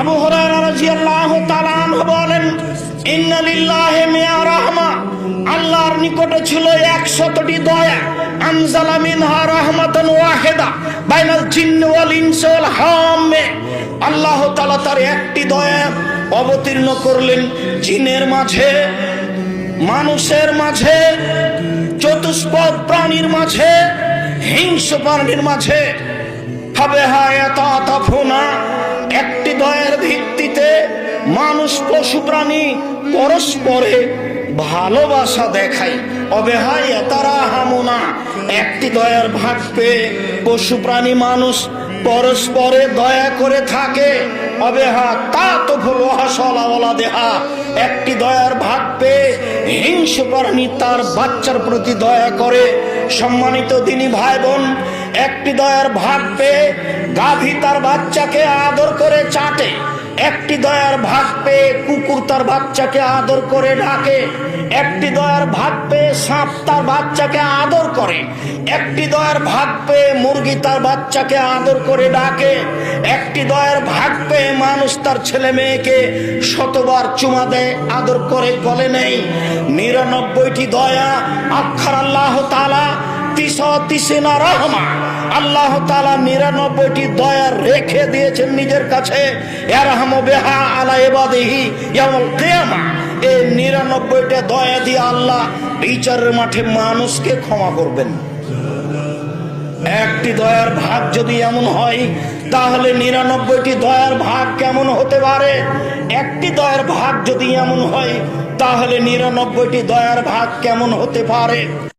আবু হুরায়রা রাদিয়াল্লাহু তাআলা বলেন, ইন্না লিল্লাহি মিয়া রাহমা। আল্লাহর নিকটে ছিল 100টি দয়া। আনজালা মিনহা রাহমাতান ওয়াহিদা বাইনাল জিন্নি ওয়াল ইনসি ওয়াল হাম্মে। আল্লাহ তাআলা তার একটি দয়া অবতীর্ণ করলেন জিনের মাঝে, মানুষের মাঝে, চতুষ্পদ প্রাণীর মাঝে, হিংস্র প্রাণীর মাঝে। দয়ের ভিত্তিতে মানুষ পশু প্রাণী পরস্পরে ভালোবাসা দেখায়। অবেহায় তারা হামুনা। একটি দয়ার ভাগ পেয়ে পশু প্রাণী মানুষ পরস্পরে দয়া করে থাকে। অবেহা তা তো ভুলো হাসলা দেহা। একটি দয়ার ভাগ পেয়ে হিংস প্রাণী তার বাচ্চার প্রতি দয়া করে। সম্মানিত দিনী ভাই বোন একটি দয়ার ভাগ পেয়ে গাভী তার বাচ্চাকে আদর করে চাটে। একটি দয়ার ভাগ পেয়ে কুকুর তার বাচ্চাকে আদর করে ডাকে। একটি দয়ার ভাগ পেয়ে সাপ তার বাচ্চাকে আদর করে। একটি দয়ার ভাগ পেয়ে মুরগি তার বাচ্চাকে আদর করে ডাকে। একটি দয়ার ভাগ পেয়ে মানুষ তার ছেলে মেয়েকে শতবার চুমা দেয়, আদর করে গলে নেই। নিরানব্বইটি দয়া আক্ষার আল্লাহ তালা আল্লাহ তালা নিরানব্বইটি রেখে দিয়েছেন নিজের কাছে। বেহা আলা এবাদেহি দিয়ে আল্লাহ মাঠে মানুষকে ক্ষমা করবেন। একটি দয়ার ভাগ যদি এমন হয়, তাহলে নিরানব্বইটি দয়ার ভাগ কেমন হতে পারে? একটি দয়ার ভাগ যদি এমন হয়, তাহলে নিরানব্বইটি দয়ার ভাগ কেমন হতে পারে?